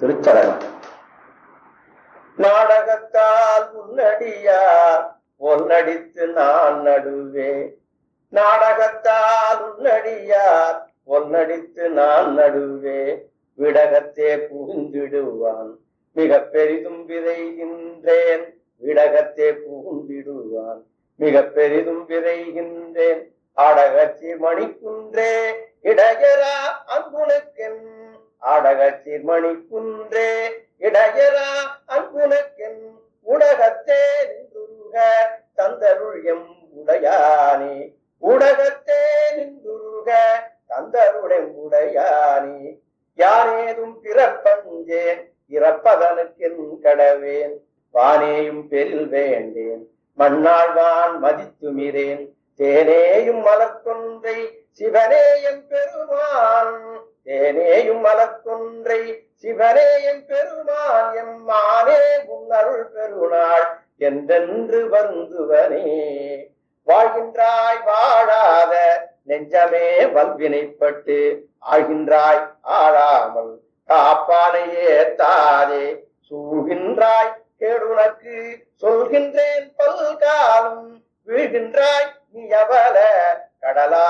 திருச்சடகம் நாடகத்தால் உன்னடியார் ஒன்னடித்து நான் நடுவே நாடகத்தால் உன்னடியார் ஒன்னடித்து நான் நடுவே விடகத்தே புகுந்திடுவான் மிக பெரிதும் விரைகின்றேன் விடகத்தே புகுந்திடுவான் மிக பெரிதும் விரைகின்றேன் ஆடகச்சி மணிக்குன்றே இடையரா அன்புனுக்கென் அடகச்சீர் மணி குன்றே இடையரா அன்புனக்கென் உடகத்தே நின்றுருக தந்தருள் எம் உடையானே. உடகத்தே நின்றுருக தந்தருளெம் உடையானே. யானேதும் பிறப்பஞ்சேன் இறப்பதனுக்கென் கடவேன். வானேயும் பெரில் வேண்டேன் மண்ணாழ்வான் மதித்துமிரேன். தேனேயும் மலர்கொன்றை சிவனே பெருமான் தேனேயும் மலக்குன்றை சிவரே என் பெருமான் எம் மானே உன்னருள் பெருநாள் என்றென்று வருந்துவனே. வாழ்கின்றாய் வாழாத நெஞ்சமே வல்வினைப்பட்டு ஆழ்கின்றாய் ஆழாமல் காப்பானையே தாதே சூழ்கின்றாய் கேடுனக்கு சொல்கின்றேன் பல்காலும் வீழ்கின்றாய் நீ அவல கடலா